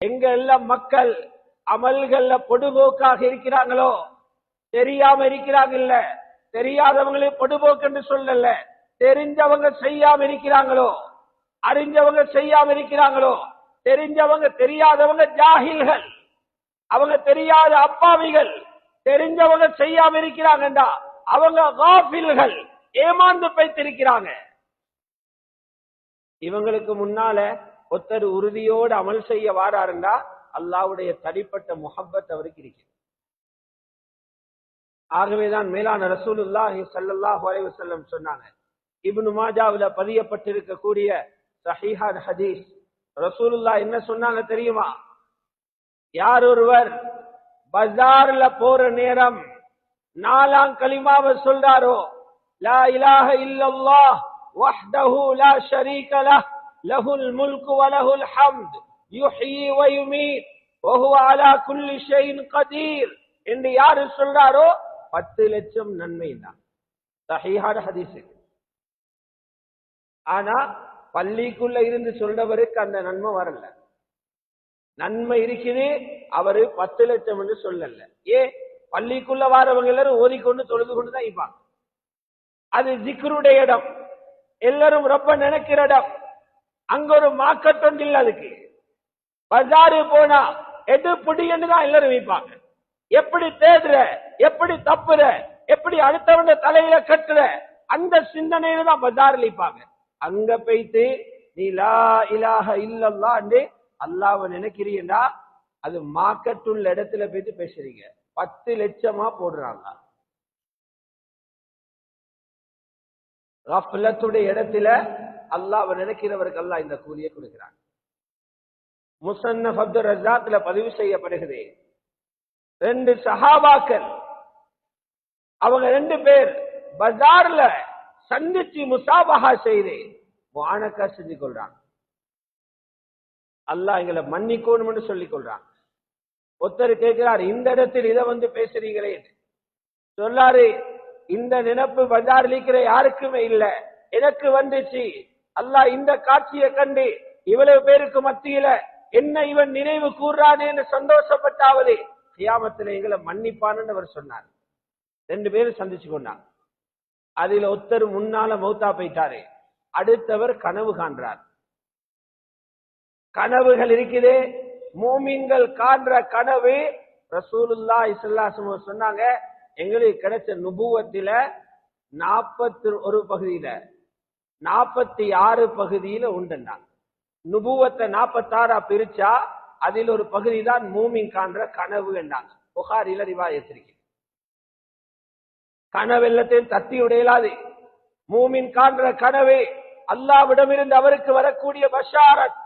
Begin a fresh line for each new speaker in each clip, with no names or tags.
எங்க எல்லாம் மக்கள் அமல்கள்ல பொடுபோக்காக இருக்கிறாங்களோ? தெரியாம இருக்கிறாங்க இல்ல தெரியாதவங்களே பொடுபோக்கு என்று சொல்லல. தெரிஞ்சவங்க செய்யாம இருக்கிறாங்களோ? அறிஞ்சவங்க செய்யாம இருக்கிறாங்களோ? தெரிஞ்சவங்க தெரியாதவங்க ஜாகில்கள். அவங்க தெரியாத அப்பாவிகள். தெரிஞ்சவங்க செய்யாம இருக்கிறாங்கடா அவங்க காஃபில்கள். ஏமாந்து பைத்திருக்கிறாங்க இவங்களுக்கு முன்னால ஒருத்தர் உறுதியோடு அமல் செய்ய வாராருண்டா? அல்லாவுடைய தனிப்பட்ட முகப்பத் அவருக்கு இருக்கிறது. ஆகவேதான் மேலான ரசூலுல்லாஹி ஸல்லல்லாஹு அலைஹி வஸல்லம் சொன்னாங்க. இப்னு மாஜாவுல பதியப்பட்டிருக்கக்கூடிய சஹீஹான் ஹதீஸ். ரசூலுல்லாஹ் என்ன சொன்னாங்க தெரியுமா? யார் ஒருவர் பஜார்ல போற நேரம் நாலாம் கலிமாவை சொல்றாரோ? லா இலாஹ இல்லல்லாஹ் வஹ்தஹு லா ஷரீக லஹ். லஹுல் முல்கு வ லஹுல் ஹம்த் யுஹ்யி வ யுமீத் வ அலா குல்லி கதீர் என்று யாரு சொல்றாரோ பத்து லட்சம் நன்மை தான். சஹீஹான ஹதீஸ். ஆனா பள்ளிக்குள்ள இருந்து சொல்றவருக்கு அந்த நன்மை வரல. நன்மை இருக்குது அவரு பத்து லட்சம் என்று சொல்லல. ஏ பள்ளிக்குள்ள வாரவங்க எல்லாரும் ஓதிக்கொண்டு தொழுது கொண்டு தான் இருப்பாங்க. அது ஜிக்ருடைய இடம். எல்லாரும் ரொம்ப நினைக்கிற இடம். அங்க ஒரு மாக்கத்தொண்டு இல்ல அதுக்கு. பஜாரு போனா எது புடின்னு தான் எல்லாரும் வைப்பாங்க எப்படி தேடுற எப்படி தப்புற எப்படி அடுத்தவன தலையில கட்டுற அந்த சிந்தனையில தான் பஜார்ல இருப்பாங்க அங்க போயிட்டு நீ லா இலாக இல்லல்லான்னு அல்லாவ நினைக்கிறீங்கன்னா அது மார்க்கெட்டுள்ள இடத்துல போயிட்டு பேசுறீங்க. பத்து லட்சமா போடுறாங்க. இடத்துல அல்லாஹ் அவர் நினைக்கிறவருக்கு அல்லாஹ் இந்த கூலியை கொடுக்கிறாங்க முசன்னப் அப்துல் ரஜாத்ல பதிவு செய்யப்படுகிறது. ரெண்டு சஹாபாக்கள் அவங்க ரெண்டு பேர் பஜார்ல சந்திச்சு முசாபஹா செய்து வானக்கா செஞ்சு கொள்றாங்க. அல்லாஹ் எங்களை மன்னிக்கணும்னு சொல்லிக் கொள்றான் ஒருத்தர் கேட்கிறார் இந்த இடத்தில் இதை வந்து பேசுறீங்களே சொல்லாரு இந்த நினைப்பு பஜார் இருக்கிற யாருக்குமே இல்ல. எனக்கு வந்துச்சு. அல்லாஹ் இந்த காட்சியை கண்டு இவ்வளவு பேருக்கு மத்தியில என்ன இவன் நினைவு கூறானேன்னு சந்தோஷப்பட்டாவது கியாமத்துல எங்களை மன்னிப்பான்னு அவர் சொன்னார். ரெண்டு பேரும் சந்திச்சு கொண்டாங்க. அதுல ஒருத்தர் முன்னால மௌத்தா போயிட்டாரு. அடுத்தவர் கனவு காண்றார். கனவுகள் இருக்குது. மூமின்கள் காண்ற கனவு ரசூலுல்லா இஸ்லாசம் சொன்னாங்க. எங்களுக்கு கிடைச்ச நுபுவத்தில நாற்பத்தி ஒரு பகுதியில நாற்பத்தி ஆறு பகுதியில உண்டுண்டான். நுபுவத்தை நாற்பத்தாறா பிரிச்சா அதில் ஒரு பகுதி தான் மூமின் காண்ற கனவு என்றாங்க புகாரில ரிவாயத்திருக்கு கனவு எல்லாத்தையும் தத்தி உடையலாது. மூமின் காண்ற கனவே அல்லாவிடமிருந்து அவருக்கு வரக்கூடிய பஷாரத்.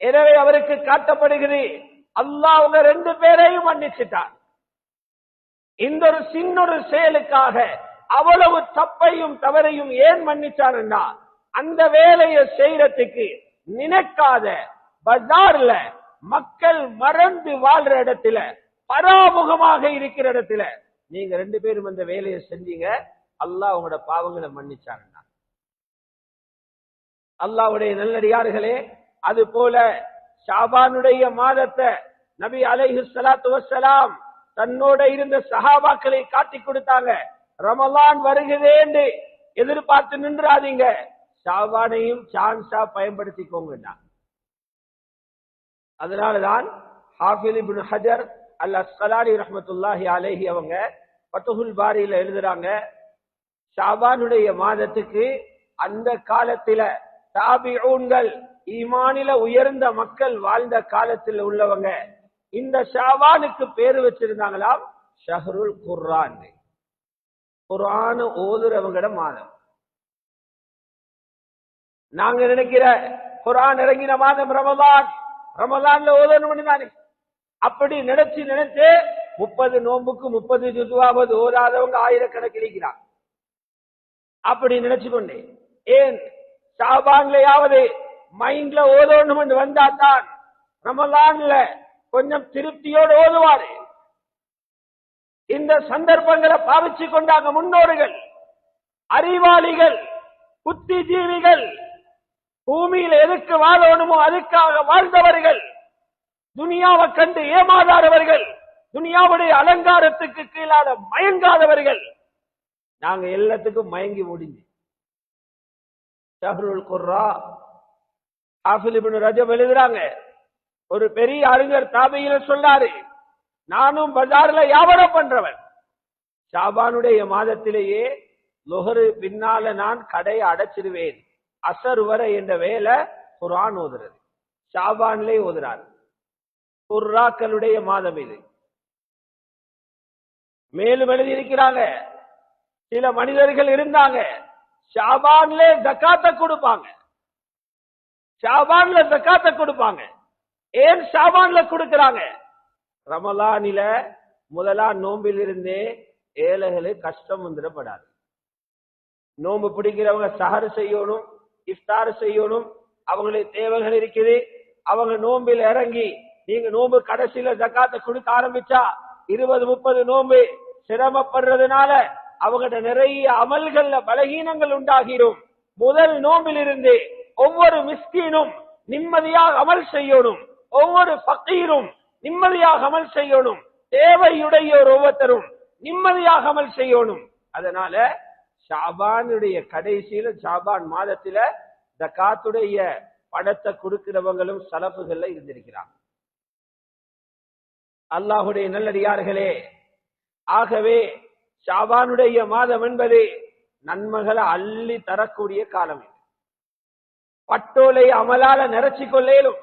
எனவே அவருக்கு காட்டப்படுகிறது அல்லாஹ் அவங்க ரெண்டு பேரையும் மன்னிச்சுட்டான். இந்த ஒரு சின்ன ஒரு செயலுக்காக அவ்வளவு தப்பையும் தவறையும் ஏன் மன்னிச்சாருன்னா அந்த வேலையை செய்யறதுக்கு நினைக்காத பஜார்ல மக்கள் மறந்து வாழ்ற இடத்துல பராமுகமாக இருக்கிற இடத்துல நீங்க ரெண்டு பேரும் அந்த வேலையை செஞ்சீங்க அல்லாஹ் உங்களோட பாவங்களை மன்னிச்சாருன்னா அல்லாவுடைய நல்லடியார்களே அது போல ஷாபானுடைய மாதத்தை நபி அலைஹு சலாத்து வசலாம் தன்னோட இருந்த சஹாபாக்களை காட்டி கொடுத்தாங்க. ரமலான் வருகிறேன்னு எதிர்பார்த்து நின்றாதீங்க. ஷாபானையும் சான்ஸா பயன்படுத்திக்கோங்க அதனாலதான் ஹாஃபில் இப்னு ஹஜர் அல் அஸ்கலானி ரஹமத்துல்லாஹி அலேஹி அவங்க பத்துகுல் பாரியில எழுதுறாங்க ஷாபானுடைய மாதத்துக்கு அந்த காலத்தில தாபிஊன்கள் ஈமானில உயர்ந்த மக்கள் வாழ்ந்த காலத்தில் உள்ளவங்க இந்த ஷாவானுக்கு பேரு வச்சிருந்தாங்களாம் ஷஹருல் குர்ரான். குரான ஓதுறவங்கட மாதம். நாங்க நினைக்கிற குரான் இறங்கின மாதம் ரமலான். ரமலான்ல ஓதணும் தானே அப்படி நினைச்சு நினைச்சு முப்பது நோம்புக்கு முப்பது ஜுதுவாவது ஓதாதவங்க ஆயிரக்கணக்கில் இருக்கிறாங்க அப்படி நினைச்சு கொண்டேன் ஏன்? ஷாபான்லயாவது மைண்ட்ல ஓதணும் வந்தா தான் ரமலான்ல கொஞ்சம் திருப்தியோடு ஓதுவாரு. இந்த சந்தர்ப்பங்களை பாவிச்சு கொண்டாங்க முன்னோர்கள். அறிவாளிகள் புத்திஜீவிகள் பூமியில எதுக்கு வாழணுமோ அதுக்காக வாழ்ந்தவர்கள். துனியாவை கண்டு ஏமாறாதவர்கள் துனியாவுடைய அலங்காரத்துக்கு கீழாத மயங்காதவர்கள். நாங்க எல்லாத்துக்கும் மயங்கி முடிஞ்சு ஷஹருல் குர்ரா ஆஃபிலிபின் ரஜப் எழுதுறாங்க. ஒரு பெரிய அறிஞர் தாபையில சொன்னாரு நானும் பஜார்ல வியாபாரம் பண்றவன் ஷாபானுடைய மாதத்திலேயே லொஹரு பின்னால நான் கடையை அடைச்சிருவேன். அசர் வரை என்ற வேலை குரான் ஓதுறது. ஷாபான்லே ஓதுறார். குர்ராக்களுடைய மாதம் இது. மேலும் எழுதியிருக்கிறாங்க. சில மனிதர்கள் இருந்தாங்க. ஷாபான்ல ஜக்காத்த கொடுப்பாங்க. ஷாபான்ல ஜக்காத்த கொடுப்பாங்க. ஏன் ஷாபான்ல கொடுக்கிறாங்க? ரமலானில முதலா நோம்பில் இருந்தே ஏழைகளு கஷ்டம் வந்துடப்படாது. நோம்பு பிடிக்கிறவங்க சஹர் செய்யணும் இஃப்தார் செய்யணும் அவங்களுக்கு தேவைகள் இருக்குது. அவங்க நோம்பில் இறங்கி நீங்க நோம்பு கடைசியில ஜக்காத்தை கொடுக்க ஆரம்பிச்சா இருபது முப்பது நோம்பு சிரமப்படுறதுனால அவங்ககிட்ட நிறைய அமல்கள்ல பலகீனங்கள் உண்டாகிடும். முதல் நோம்பில் இருந்து ஒவ்வொரு மிஸ்கீனும் நிம்மதியாக அமல் செய்யணும். ஒவ்வொரு பக்கீரும் நிம்மதியாக அமல் செய்யணும். தேவையுடைய ஒரு ஒவ்வொருத்தரும் நிம்மதியாக அமல் செய்யணும். அதனால ஷாபானுடைய கடைசியில ஷாபான் இந்த காத்துடைய படத்தை கொடுக்கிறவங்களும் சலப்புகள்ல இருந்திருக்கிறாங்க. அல்லாஹுடைய நல்லடியார்களே ஆகவே ஷாபானுடைய மாதம் என்பது நன்மைகளை அள்ளி தரக்கூடிய காலம் பட்டோலை அமலால நிறைச்சி கொள்ளேலும்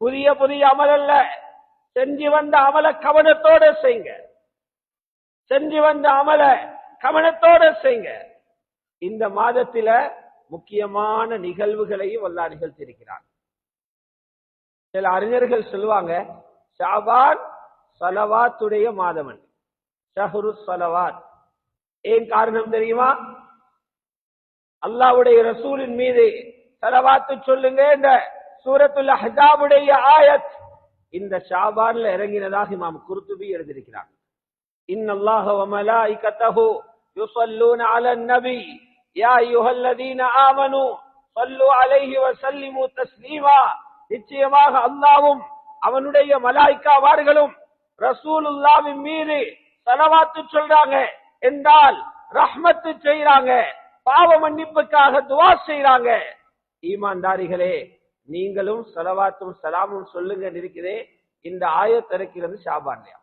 புதிய புதிய அமல் அல்ல செஞ்சு வந்த அமல கவனத்தோட செய்ங்க. செஞ்சு வந்த அமல கவனத்தோட செய்ங்க. இந்த மாதத்தில முக்கியமான நிகழ்வுகளையும் வல்லா நிகழ்த்தியிருக்கிறான் சில அறிஞர்கள் சொல்லுவாங்க ஷாபான் சலவாத்துடைய மாதவன் ஷஹரு சலவாத். ஏன் காரணம் தெரியுமா? அல்லாவுடைய ரசூலின் மீது சலவாத்து சொல்லுங்க இந்த சூரத்துல் ஹஜாபுடைய ஆயத் இந்த ஷாபான்ல இறங்கினதாக இமாம் குருத்துபி எழுதியிருக்கிறார். இன்னல்லாஹ வமலாயிகத்தஹு யுஸல்லூன அலன் நபி. யா அய்யுஹல்லதீன ஆமனு ஸல்லு அலைஹி வஸல்லிமு தஸ்லீமா. நிச்சயமாக அல்லாஹ்வும் அவனுடைய மலாய்க்காவார்களும் ரசூலுல்லாவின் மீது சலவாத்து சொல்றாங்க. என்றால் ரஹ்மத்து செய்யறாங்க பாவ மன்னிப்புக்காக துவா செய்யறாங்க ஈமான்தாரிகளே நீங்களும் சலவாத்தும் சலாமும் சொல்லுங்க இருக்கிறே இந்த ஆயத்திறக்கிறது ஷாபான்யா